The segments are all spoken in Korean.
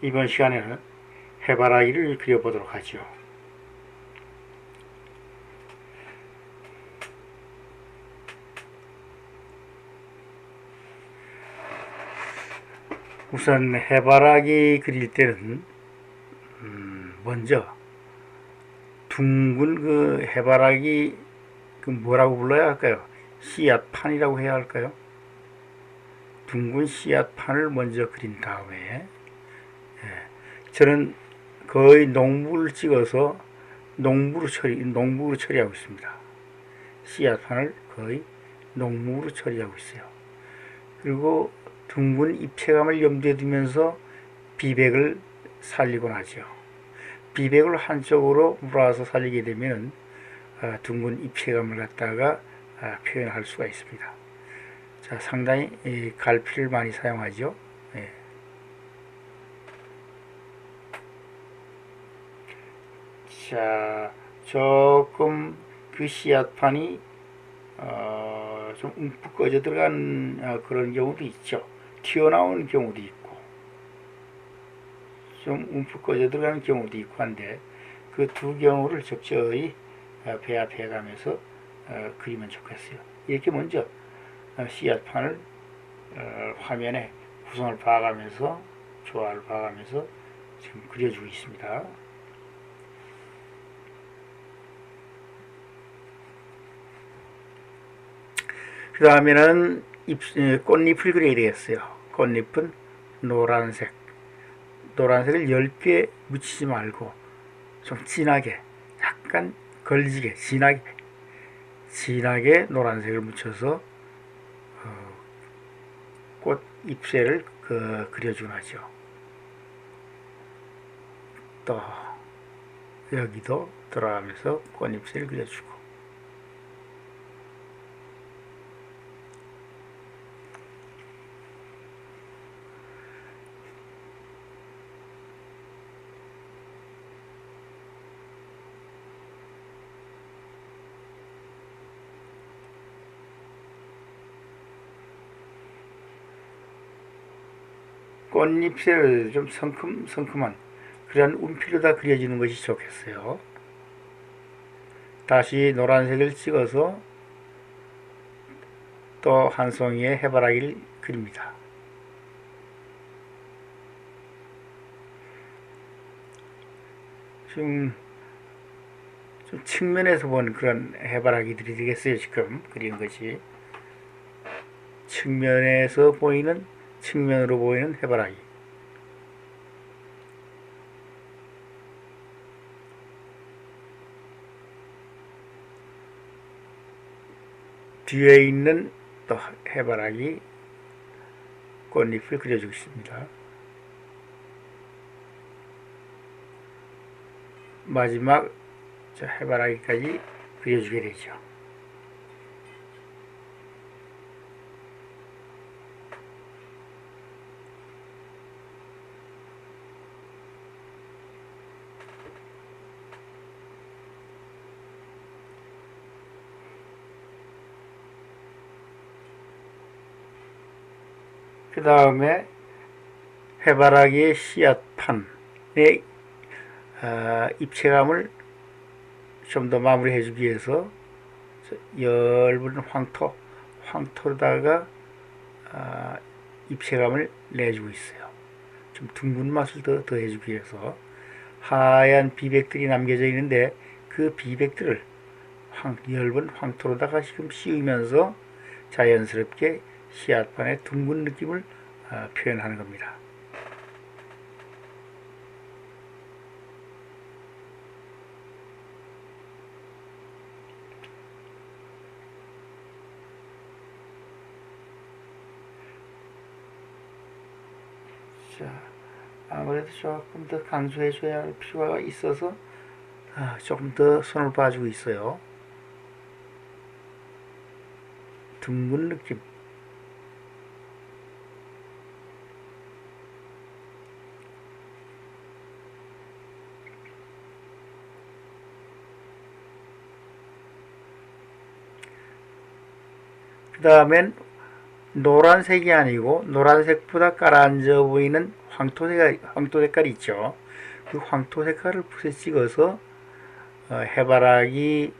이번 시간에는 해바라기를 그려보도록 하죠. 우선 해바라기 그릴 때는 음, 먼저 둥근 그 해바라기 그 뭐라고 불러야 할까요? 씨앗판이라고 해야 할까요? 둥근 씨앗판을 먼저 그린 다음에 예, 저는 거의 농부를 찍어서 농부로 처리 농부로 처리하고 있습니다. 씨앗판을 거의 농부로 처리하고 있어요. 그리고 둥근 입체감을 염두에 두면서 비백을 살리곤 하죠. 비백을 한쪽으로 몰아서 살리게 되면 아, 둥근 입체감을 갖다가 아, 표현할 수가 있습니다. 자, 상당히 이 갈피를 많이 사용하죠. 자, 조금 그 씨앗판이 어, 좀 움푹 꺼져 들어간 어, 그런 경우도 있죠. 튀어나오는 경우도 있고, 좀 움푹 꺼져 들어가는 경우도 있고 한데, 그 두 경우를 적절히 어, 배합해 가면서 어, 그리면 좋겠어요. 이렇게 먼저 어, 씨앗판을 어, 화면에 구성을 봐가면서 조화를 봐가면서 지금 그려주고 있습니다. 그 다음에는 꽃잎을 그려야 되겠어요. 꽃잎은 노란색. 노란색을 10개 묻히지 말고 좀 진하게, 약간 걸지게, 진하게, 진하게 노란색을 묻혀서 어, 꽃 잎새를 그, 그려주곤 하죠. 또 여기도 들어가면서 꽃잎새를 그려주고 꽃잎새를 좀 성큼, 성큼한 그런 운필로 다 그려지는 것이 좋겠어요. 다시 노란색을 찍어서 또 한 송이의 해바라기를 그립니다. 지금 좀 측면에서 본 그런 해바라기들이 되겠어요. 지금 그리는 것이 측면에서 보이는 측면으로 보이는 해바라기. 뒤에 있는 또 해바라기 꽃잎을 그려주고 있습니다. 마지막 저 해바라기까지 그려주게 되죠. 그 다음에 해바라기의 씨앗판의 어, 입체감을 좀 더 마무리해 주기 위해서 엷은 황토, 황토로다가 어, 입체감을 내주고 있어요. 좀 둥근 맛을 더 더해주기 위해서 하얀 비백들이 남겨져 있는데 그 비백들을 황, 엷은 황토로다가 지금 씌우면서 자연스럽게 씨앗판의 둥근 느낌을 어, 표현하는 겁니다. 자, 아무래도 조금 더 강조해 줘야 할 필요가 있어서 아, 조금 더 손을 봐주고 있어요. 둥근 느낌. 그 다음엔 노란색이 아니고 노란색보다 가라앉아 보이는 황토 색깔, 황토 색깔이 있죠. 그 황토 색깔을 붓에 찍어서 어, 해바라기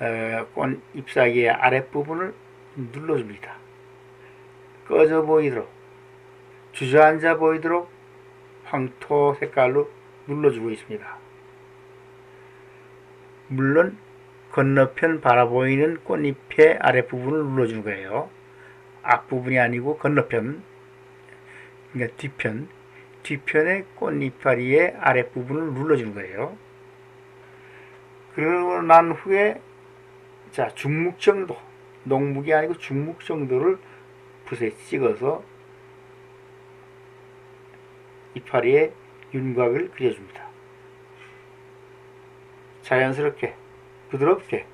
어, 꽃 잎사귀의 아랫부분을 눌러줍니다. 꺼져 보이도록 주저앉아 보이도록 황토 색깔로 눌러주고 있습니다. 물론 건너편 바라보이는 꽃잎의 아랫부분을 눌러주는 거예요. 앞부분이 아니고 건너편, 그러니까 뒤편, 뒤편의 꽃잎파리의 아랫부분을 눌러주는 거예요. 그러고 난 후에 자 중묵 정도, 농묵이 아니고 중묵 정도를 붓에 찍어서 이파리에 윤곽을 그려줍니다. 자연스럽게, 부드럽게,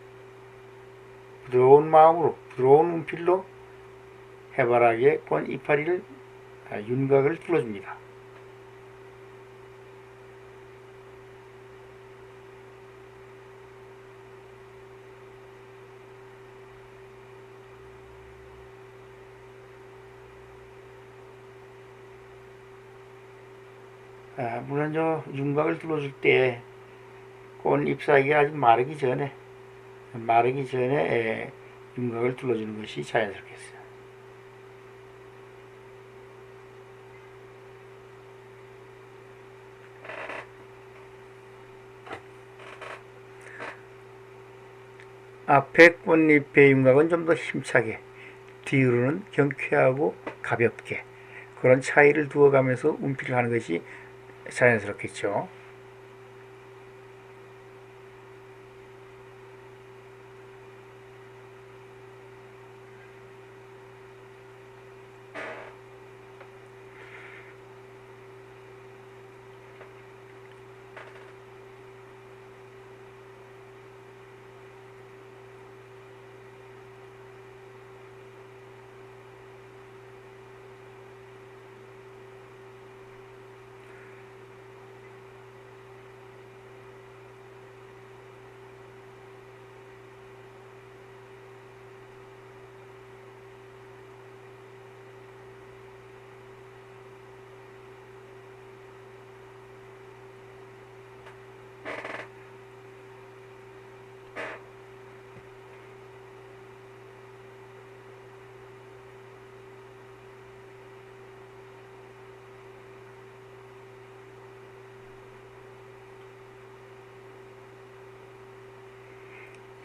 부드러운 마음으로, 부드러운 운필로 해바라기의 꽃 이파리를 아, 윤곽을 뚫어줍니다. 아, 물론 저 윤곽을 뚫어줄 때 꽃 잎사귀가 아직 마르기 전에 마르기 전에 에, 윤곽을 뚫어주는 것이 자연스럽겠어요. 앞에 꽃잎의 윤곽은 좀 더 힘차게 뒤로는 경쾌하고 가볍게 그런 차이를 두어가면서 운필을 하는 것이 자연스럽겠죠.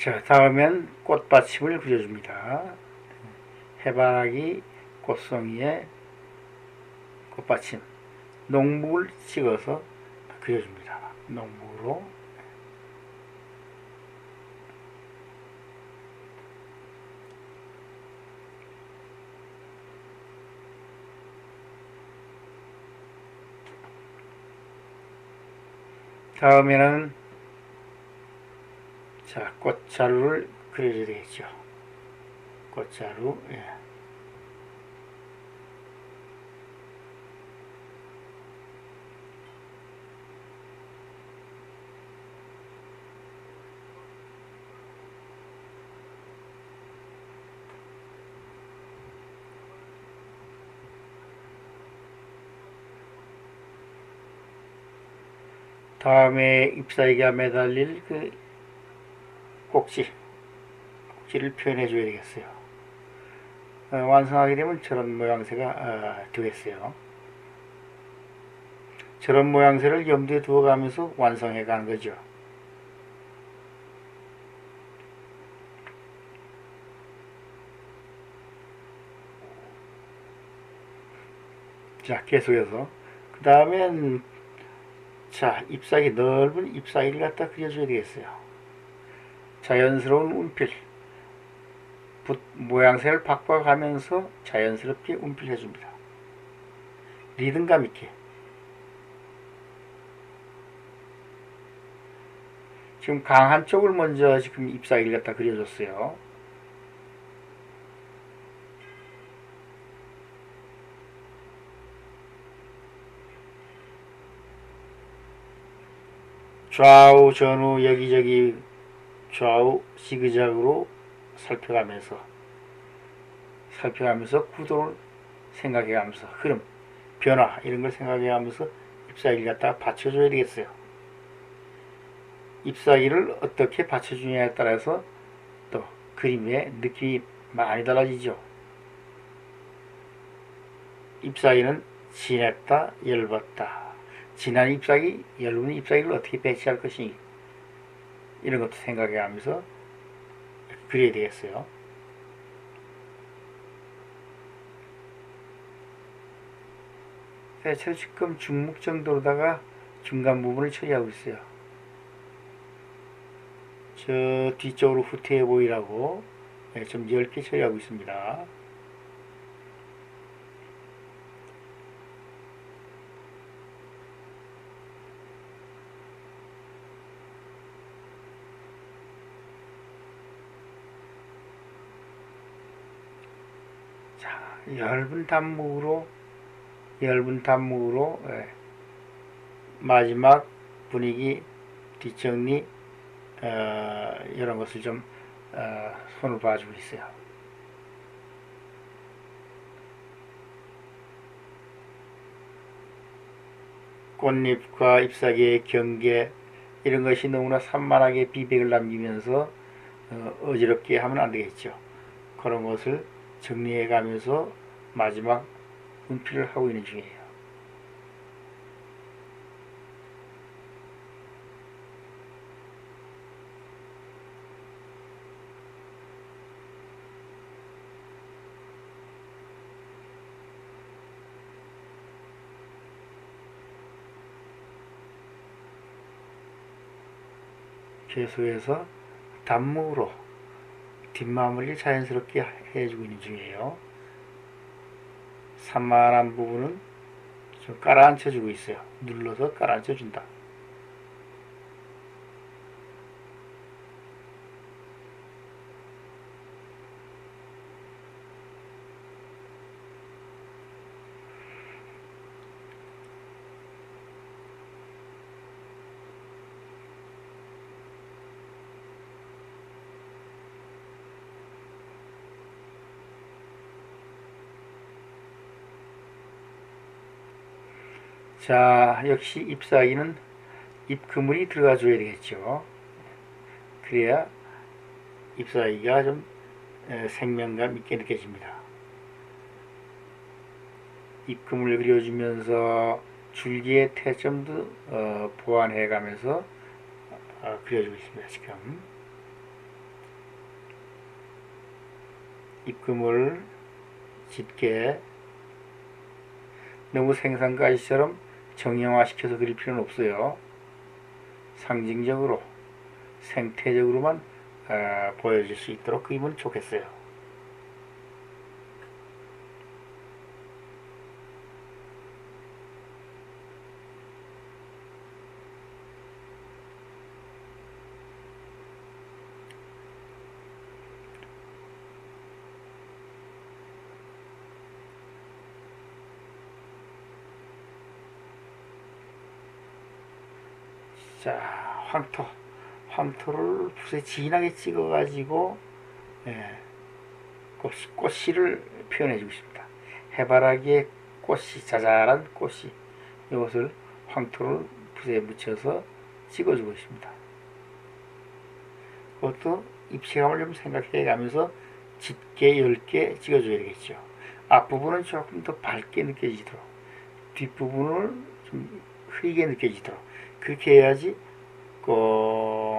자, 다음엔 꽃받침을 그려줍니다. 해바라기 꽃송이에 꽃받침. 농목을 찍어서 그려줍니다. 농목으로. 다음에는 자, 꽃자루를 그려줘야 되겠죠. 꽃자루, 예. 다음에 잎사귀가 매달릴 그 꼭지, 꼭지를 표현해 줘야 되겠어요. 어, 완성하게 되면 저런 모양새가 어, 되겠어요. 저런 모양새를 염두에 두어가면서 완성해 가는 거죠. 자, 계속해서 그 다음엔 자, 잎사귀 넓은 잎사귀를 갖다 그려줘야 되겠어요. 자연스러운 운필 붓 모양새를 바꿔가면서 자연스럽게 운필해 줍니다. 리듬감 있게 지금 강한 쪽을 먼저 지금 잎사귀를 갖다 그려줬어요. 좌우 전후 여기저기 좌우 시그작으로 살펴가면서 살펴가면서 구도를 생각해가면서 흐름 변화 이런 걸 생각해 하면서 잎사귀를 갖다가 받쳐줘야 되겠어요. 잎사귀를 어떻게 받쳐주냐에 따라서 또 그림의 느낌이 많이 달라지죠. 잎사귀는 진했다, 얇았다. 진한 잎사귀, 얇은 잎사귀를 어떻게 배치할 것인가 이런 것도 생각해 하면서 그려야 되겠어요. 대체로 지금 중목 정도로다가 중간 부분을 처리하고 있어요. 저 뒤쪽으로 후퇴해 보이라고 네, 좀 넓게 처리하고 있습니다. 자, 얇은 단목으로 얇은 단목으로 예, 마지막 분위기 뒷정리 어, 이런 것을 좀 어, 손을 봐주고 있어요. 꽃잎과 잎사귀의 경계 이런 것이 너무나 산만하게 비백을 남기면서 어, 어지럽게 하면 안 되겠죠. 그런 것을 정리해 가면서 마지막 분필을 하고 있는 중이에요. 계속해서 단목으로 뒷마무리 자연스럽게 해주고 있는 중이에요. 산만한 부분은 좀 깔아앉혀 주고 있어요. 눌러서 깔아앉혀 준다. 자, 역시 잎사귀는 잎 그물이 들어가 줘야 되겠죠. 그래야 잎사귀가 좀 에, 생명감 있게 느껴집니다. 잎 그물을 그려주면서 줄기의 태점도 어, 보완해 가면서 어, 그려주고 있습니다. 지금 잎 그물 짙게 너무 생산가시처럼 정형화시켜서 그릴 필요는 없어요. 상징적으로 생태적으로만 어, 보여질 수 있도록 그리면 좋겠어요. 자, 황토. 황토를 붓에 진하게 찍어가지고, 예, 꽃, 꽃씨를 표현해주고 있습니다. 해바라기에 꽃이, 자잘한 꽃이, 이것을 황토를 붓에 묻혀서 찍어주고 있습니다. 그것도 입체감을 좀 생각해 가면서 짙게, 엷게 찍어줘야 되겠죠. 앞부분은 조금 더 밝게 느껴지도록, 뒷부분을 좀 흐리게 느껴지도록, 그렇게 해야지 그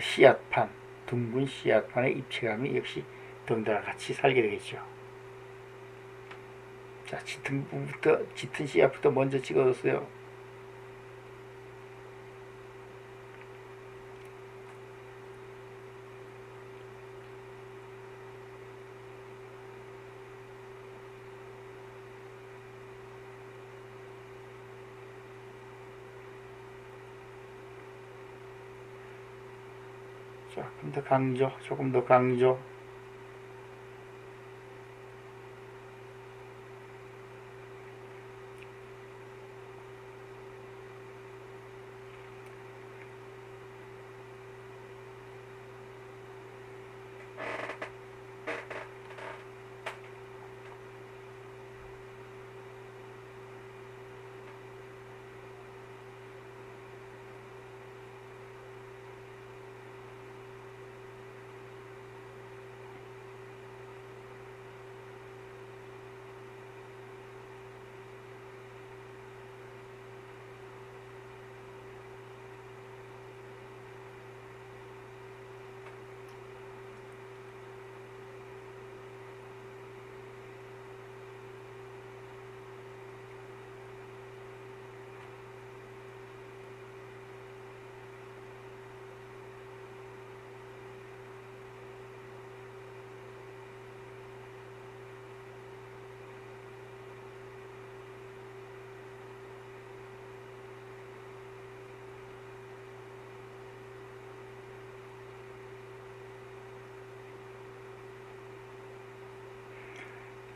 씨앗판 둥근 씨앗판의 입체감이 역시 덩달아 같이 살게 되겠죠. 자 짙은 부부터 짙은 씨앗부터 먼저 찍어줬어요. 조금 더 강조, 조금 더 강조.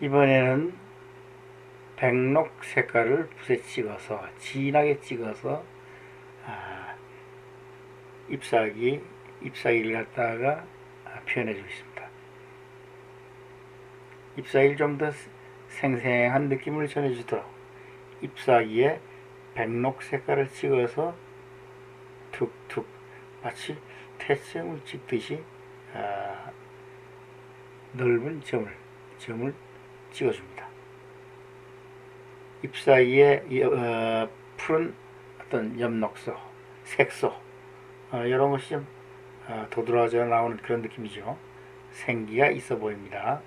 이번에는 백록 색깔을 붓에 찍어서 진하게 찍어서 아, 잎사귀 잎사귀를 갖다가 아, 표현해 주겠습니다. 잎사귀를 좀 더 생생한 느낌을 전해주도록 잎사귀에 백록 색깔을 찍어서 툭툭 마치 태생을 찍듯이 아, 넓은 점을 점을 찍어줍니다. 잎사귀에 이, 어, 푸른 어떤 엽록소, 색소 어, 이런 것이 좀 어, 도드라져 나오는 그런 느낌이죠. 생기가 있어 보입니다.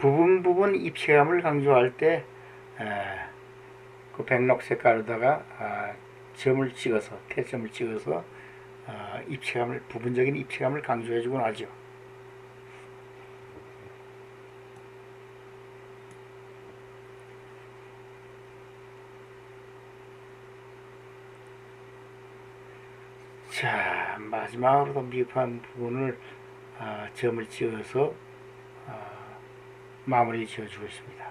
부분 부분 입체감을 강조할 때, 에, 그 백록 색깔에다가 아, 점을 찍어서, 태점을 찍어서 아, 입체감을, 부분적인 입체감을 강조해주곤 하죠. 자, 마지막으로도 미흡한 부분을 아, 점을 찍어서 아, 마무리 지어주고 있습니다.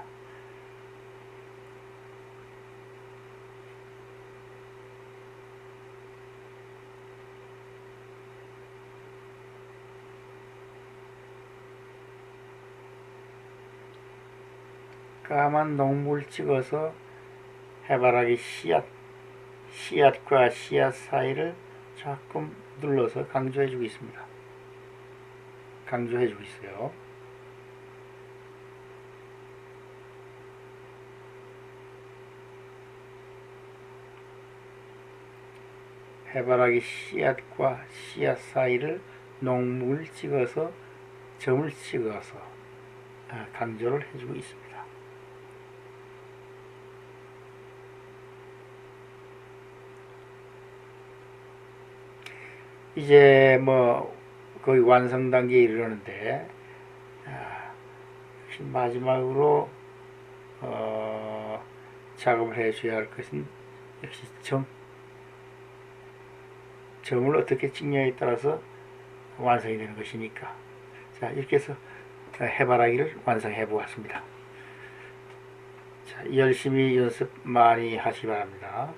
까만 농물 찍어서 해바라기 씨앗, 씨앗과 씨앗 사이를 조금 눌러서 강조해주고 있습니다. 강조해주고 있어요. 해바라기 씨앗과 씨앗 사이를 농물 찍어서 점을 찍어서 아, 강조를 해주고 있습니다. 이제 뭐 거의 완성 단계에 이르는데 아, 마지막으로 어, 작업을 해줘야 할 것은 역시 점 점을 어떻게 찍냐에 따라서 완성이 되는 것이니까. 자 이렇게 해서 해바라기를 완성해 보았습니다. 자 열심히 연습 많이 하시기 바랍니다